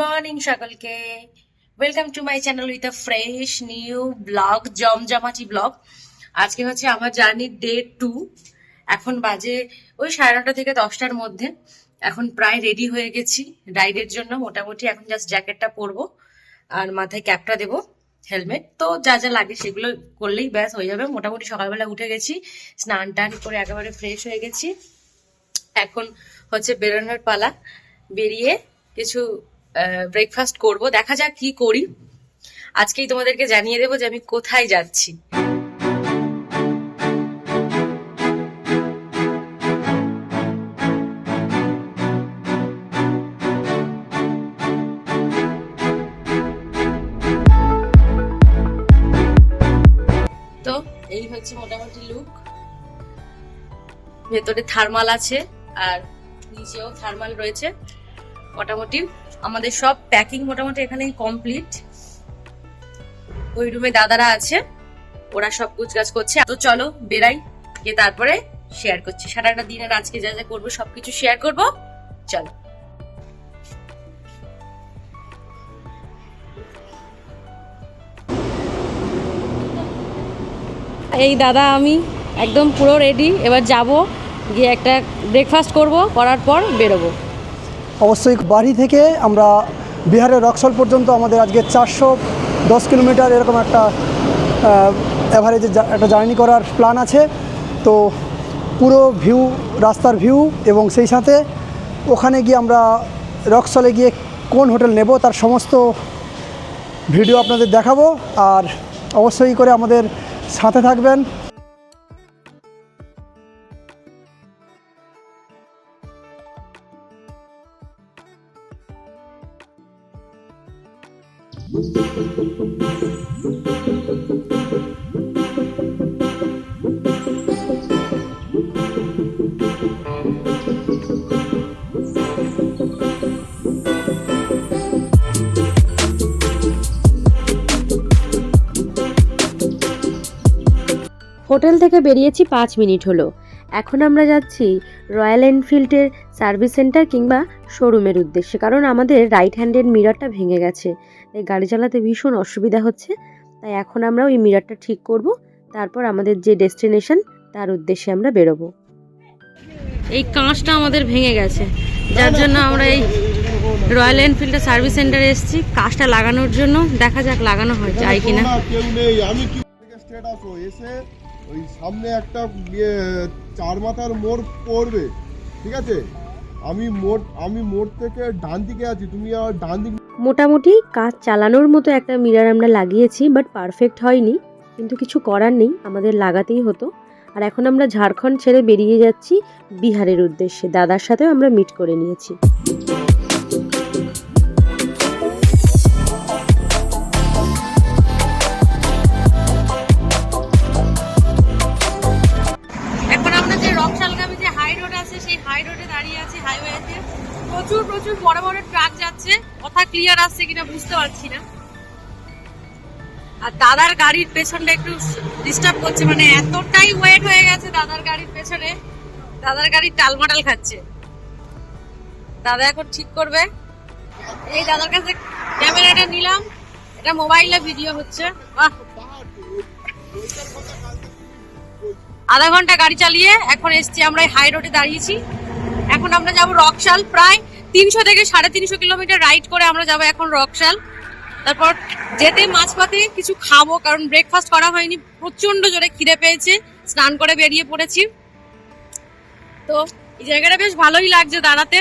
Morning সকলকে। Welcome to my channel with a fresh new blog জমজমাটি blog আজকে হচ্ছে আমার জার্নির ডে টু এখন বাজে ওই সাড়ে নটা থেকে দশটার মধ্যে। এখন প্রায় রেডি হয়ে গেছি রাইডের জন্য। মোটামুটি এখন জাস্ট জ্যাকেটটা পরবো আর মাথায় ক্যাপটা দেবো হেলমেট তো যা যা লাগে সেগুলো করলেই ব্যাস হয়ে যাবে। মোটামুটি সকালবেলা উঠে গেছি, স্নান টান করে একেবারে ফ্রেশ হয়ে গেছি। এখন হচ্ছে বেরোনোর পালা। বেরিয়ে কিছু ব্রেকফাস্ট করব। দেখা যাক কি করি। আজকেই তোমাদেরকে জানিয়ে দেবো যে আমি কোথায় যাচ্ছি। তো এই হচ্ছে মোটামুটি লুক ভেতরে থার্মাল আছে, আর নিচেও থার্মাল রয়েছে। মোটামুটি আমাদের সব প্যাকিং মোটামুটি এখানেই কমপ্লিট ওই রুমে দাদারা আছে, ওরা সব কুচকাজ করছে। তো চলো বেরাই, গিয়ে তারপরে শেয়ার করছি। সারাটা দিনের আজকে যা যা করব, সবকিছু শেয়ার করব। চলো। এই দাদা, আমি একদম পুরো রেডি এবার যাব, গিয়ে একটা ব্রেকফাস্ট করব, করার পর বেরোবো। অবশ্যই বাড়ি থেকে আমরা বিহারের রক্সল পর্যন্ত আমাদের আজকে চারশো দশ কিলোমিটার এরকম একটা অ্যাভারেজে একটা জার্নি করার প্ল্যান আছে। তো পুরো ভিউ রাস্তার ভিউ এবং সেই সাথে ওখানে গিয়ে আমরা রক্সলে গিয়ে কোন হোটেল নেব তার সমস্ত ভিডিও আপনাদের দেখাবো। আর অবশ্যই করে আমাদের সাথে থাকবেন। হোটেল থেকে বেরিয়েছি পাঁচ মিনিট হলো। এখন আমরা যাচ্ছি রয়্যাল এনফিল্ডের সার্ভিস সেন্টার কিংবা শোরুমের উদ্দেশ্যে, কারণ আমাদের রাইট হ্যান্ডের মিরারটা ভেঙে গেছে। তাই গাড়ি চালাতে ভীষণ অসুবিধা হচ্ছে। তাই এখন আমরা ওই মিরারটা ঠিক করব তারপর আমাদের যে ডেস্টিনেশন তার উদ্দেশ্যে আমরা বেরোবো। এই কাঁচটা আমাদের ভেঙে গেছে। যার জন্য আমরা এই রয়্যাল এনফিল্ডের সার্ভিস সেন্টারে এসেছি। কাঁচটা লাগানোর জন্য দেখা যাক লাগানো হয় যায় কিনা। না, কেউ নেই। আমি কি থেকে আসো এসে ওই সামনে একটা ইয়ে চার মাথার মোড় পড়বে। ঠিক আছে? আমি মোড় আমি মোড় থেকে ডান দিকে আছি। তুমি আর ডান দিক মোটামুটি কাজ চালানোর মতো একটা মিরার আমরা লাগিয়েছি বাট পারফেক্ট হয়নি। কিন্তু কিছু করার নেই, আমাদের লাগাতেই হতো। আর এখন আমরা ঝাড়খণ্ড ছেড়ে বেরিয়ে যাচ্ছি বিহারের উদ্দেশ্যে। দাদার সাথেও আমরা মিট করে নিয়েছি। প্রচুর প্রচুর বড় বড় যাচ্ছে, কথা ক্লিয়ার আসছে কিনা বুঝতে পারছি না। আর দাদার গাড়ির পেছনটা একটু ডিস্টার্ব করছে মানে এতটাই ওয়েট হয়ে গেছে দাদার গাড়ির পেছনে। দাদার গাড়ি টালমাটাল খাচ্ছে। দাদা এখন ঠিক করবে। এই দাদার কাছে ক্যামেরাটা নিলাম। এটা মোবাইলে ভিডিও হচ্ছে। আধা ঘণ্টা গাড়ি চালিয়ে এখন এসছি আমরা হাই রোডে দাঁড়িয়েছি। এখন আমরা যাব রকশাল, প্রায় তিনশো থেকে সাড়ে তিনশো কিলোমিটার রাইড করে আমরা যাব এখন রকশাল। তারপর যেতে মাঝপথে কিছু খাব, কারণ ব্রেকফাস্ট করা হয়নি। প্রচণ্ড জোরে খিদে পেয়েছে, স্নান করে বেরিয়ে পড়েছি। তো এই জায়গাটা বেশ ভালোই লাগছে দাঁড়াতে।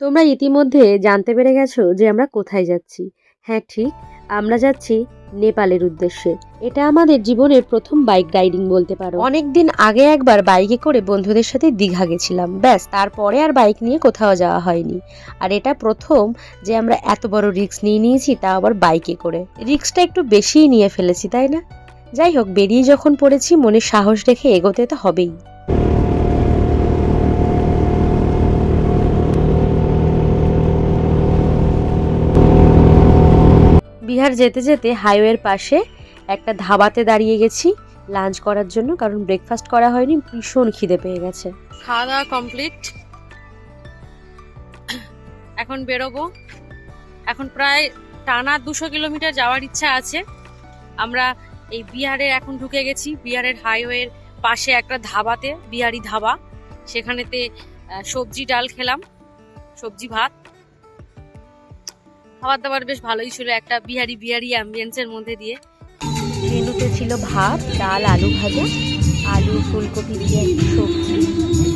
তোমরা ইতিমধ্যে জানতে পেরে গেছো যে আমরা কোথায় যাচ্ছি। হ্যাঁ ঠিক, আমরা যাচ্ছি নেপালের উদ্দেশ্যে। এটা আমাদের জীবনের প্রথম বাইক রাইডিং বলতে পারো। অনেক দিন আগে একবার বাইকে করে বন্ধুদের সাথে দীঘা গেছিলাম। ব্যাস, তারপরে আর বাইক নিয়ে কোথাও যাওয়া হয়নি। আর এটা প্রথম যে আমরা এত বড় রিস্ক নিয়ে নিয়েছি, তা আবার বাইকে করে। রিস্কটা একটু বেশিই নিয়ে ফেলেছি, তাই না? যাই হোক, বেরিয়ে যখন পড়েছি, মনে সাহস রেখে এগোতে তো হবেই। বিহার যেতে যেতে হাইওয়ের পাশে একটা ধাবাতে দাঁড়িয়ে গেছি লাঞ্চ করার জন্য, কারণ ব্রেকফাস্ট করা হয়নি, ভীষণ খিদে পেয়ে গেছে। খাওয়া দাওয়া কমপ্লিট এখন বেরোবো। এখন প্রায় টানা দুশো কিলোমিটার যাওয়ার ইচ্ছা আছে। আমরা এই বিহারে এখন ঢুকে গেছি, বিহারের হাইওয়ের পাশে একটা ধাবাতে, বিহারি ধাবা। সেখানেতে সবজি ডাল খেলাম, সবজি ভাত। খাবার দাবার বেশ ভালোই ছিল একটা বিহারি বিহারি অ্যাম্বিয়েন্সের মধ্যে দিয়ে। মেনুতে ছিল ভাত ডাল আলু ভাজা আলু ফুলকপি দিয়ে সবজি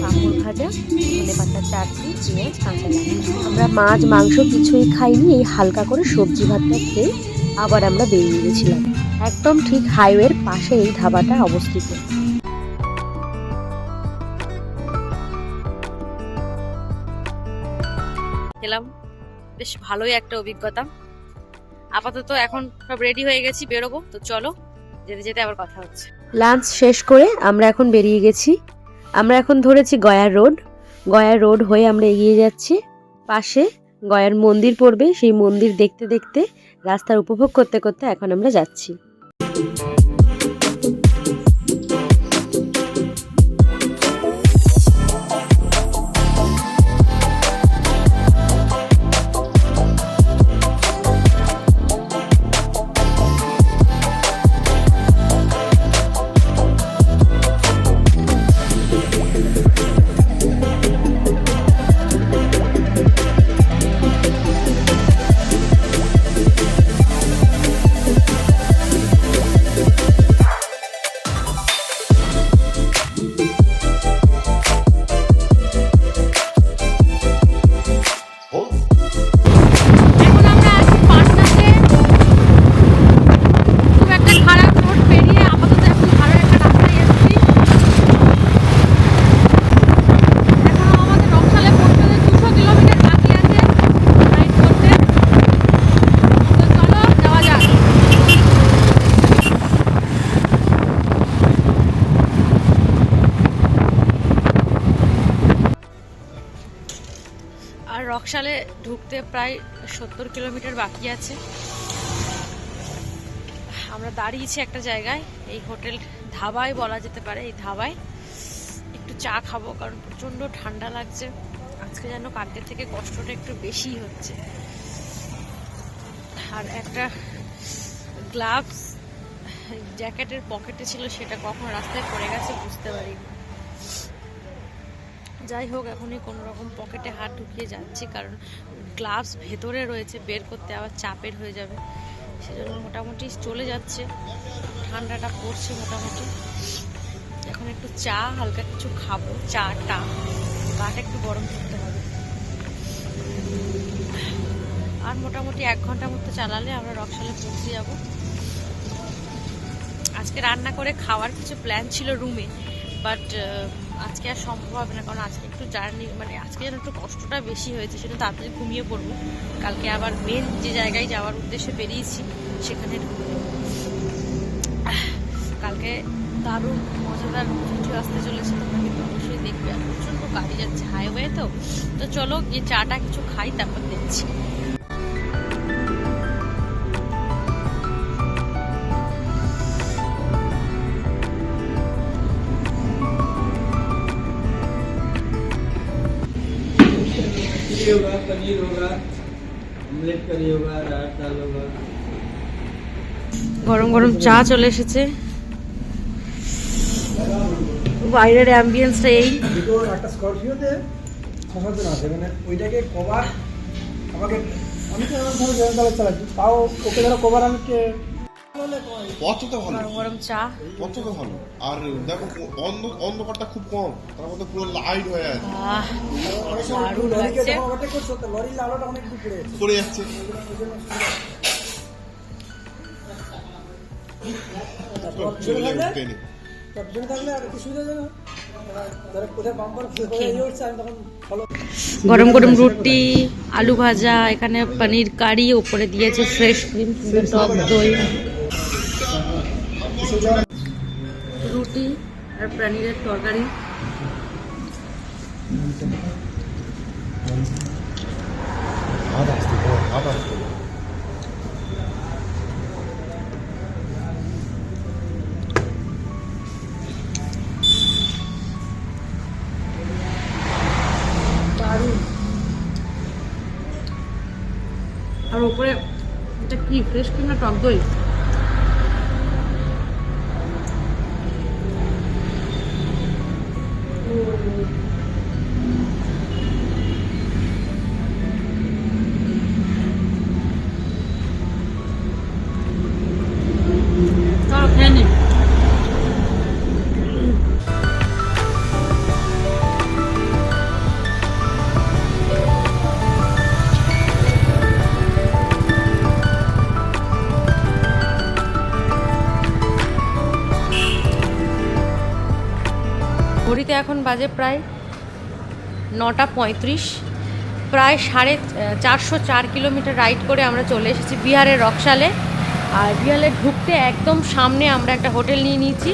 পাঁপড় ভাজা ধনে পাতার চাটনি পেঁয়াজ কাঁচা লঙ্কা। আমরা মাছ মাংস কিছুই খাইনি এই হালকা করে সবজি ভাতটা খেয়ে আবার আমরা বেরিয়ে গেছিলাম। একদম ঠিক হাইওয়ের পাশে এই ধাবাটা অবস্থিত। খেলাম। বেশ ভালোই একটা অভিজ্ঞতা। আপাতত এখন সব রেডি হয়ে গেছি, বেরোবো। তো চলো, যেতে যেতে আবার কথা হচ্ছে। লাঞ্চ শেষ করে আমরা এখন বেরিয়ে গেছি। আমরা এখন ধরেছি গয়ার রোড। গয়ার রোড হয়ে আমরা এগিয়ে যাচ্ছি। পাশে গয়ার মন্দির পড়বে। সেই মন্দির দেখতে দেখতে রাস্তার উপভোগ করতে করতে এখন আমরা যাচ্ছি। ঢুকতে প্রায় সত্তর কিলোমিটার বাকি আছে। আমরা দাঁড়িয়েছি একটা জায়গায়, এই হোটেল ধাবায় বলা যেতে পারে, এই ধাবায়। একটু চা খাব কারণ প্রচণ্ড ঠান্ডা লাগছে। আজকে যেন কালকের থেকে কষ্টটা একটু বেশি হচ্ছে। আর একটা গ্লাভস, জ্যাকেটের পকেটে ছিল, সেটা কখন রাস্তায় পড়ে গেছে, বুঝতে পারিনি। যাই হোক, এখনই কোনো রকম পকেটে হাত ঢুকিয়ে যাচ্ছি, কারণ গ্লাভস ভেতরে রয়েছে, বের করতে আবার চাপের হয়ে যাবে। সেজন্য মোটামুটি চলে যাচ্ছে। ঠান্ডাটা পড়ছে মোটামুটি। এখন একটু চা, হালকা কিছু খাব। চাটা গাটা একটু গরম করতে হবে। আর মোটামুটি এক ঘণ্টার মতো চালালে আমরা রকশালে পৌঁছে যাব। আজকে রান্না করে খাওয়ার কিছু প্ল্যান ছিল রুমে বাট আজকে আর সম্ভব হবে না, কারণ আজকে একটু জার্নি মানে আজকে যেন একটু কষ্টটা বেশি হয়েছে সেটা তাড়াতাড়ি ঘুমিয়ে পড়ব কালকে আবার মেন যে জায়গায় যাওয়ার উদ্দেশ্যে বেরিয়েছি, সেখানে। কালকে দারুণ, মজাদার ভিডিও আসতে চলেছে, তোমরা কিন্তু অবশ্যই দেখবে আর প্রচণ্ড গাড়ি যাচ্ছে হাইওয়ে তো তো চলো গিয়ে চাটা কিছু খাই, তারপর खिचड़ी होगा पनीर होगा ऑमलेट करी होगा रात दाल होगा গরম গরম চা চলে এসেছে বাইরের অ্যাম্বিয়েন্সটা এই দুটো একটা স্করপিওতে ছ সাতজন আছে মানে ওইটাকে কভার আমাকে আমি তো এমন ভাবে জয়েন কালার চালাচ্ছি তাও ওকে ধরো কভার আমি কে কতটা ভালো। গরম গরম চা। কতটা ভালো। আর দেখো অন্ধ অন্ধকারটা খুব কম। তার মধ্যে পুরো লাইট হয়ে আছে। দূর পড়ে যাচ্ছে। গরম গরম রুটি আলু ভাজা এখানে পনির কারি ওপরে দিয়েছে ফ্রেশ ক্রিম টক দই। রুটি আর পনিরের তরকারি। আর উপরে এটা কি ফ্রেশ ক্রিম না টক দই? ঘড়িতে এখন বাজে প্রায় নটা পঁয়ত্রিশ, প্রায় সাড়ে চারশো চার কিলোমিটার রাইড করে আমরা চলে এসেছি বিহারের রকশালে। আর বিহারে ঢুকতে একদম সামনে আমরা একটা হোটেল নিয়ে নিয়েছি।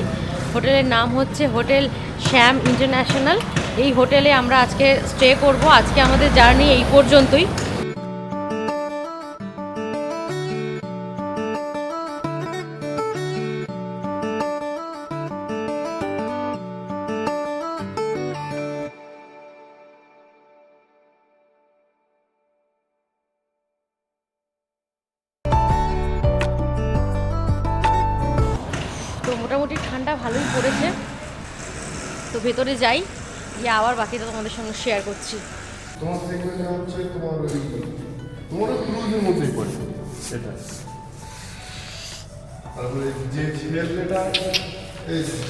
হোটেলের নাম হচ্ছে হোটেল শ্যাম ইন্টারন্যাশনাল। এই হোটেলে আমরা আজকে স্টে করব। আজকে আমাদের জার্নি এই পর্যন্তই। ঠান্ডা ভালোই পড়েছে তো ভেতরে যাই গিয়ে আবার বাকিটা তোমাদের সঙ্গে শেয়ার করছি। তোমার সেগমেন্টে হচ্ছে তোমার তোমার ক্রুজের মধ্যেই পড়ে এটা তারপরে যে ছেলেটা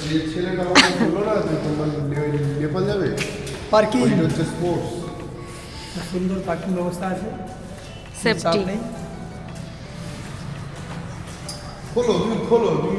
যে ছেলেটা আমাকে বলল না যে তোমার নেপাল যাবে? পার্কিং। হচ্ছে স্পোর্টস সুন্দর পার্কিং ব্যবস্থা আছে। সেফটি খোলো তুমি খোলো তুমি।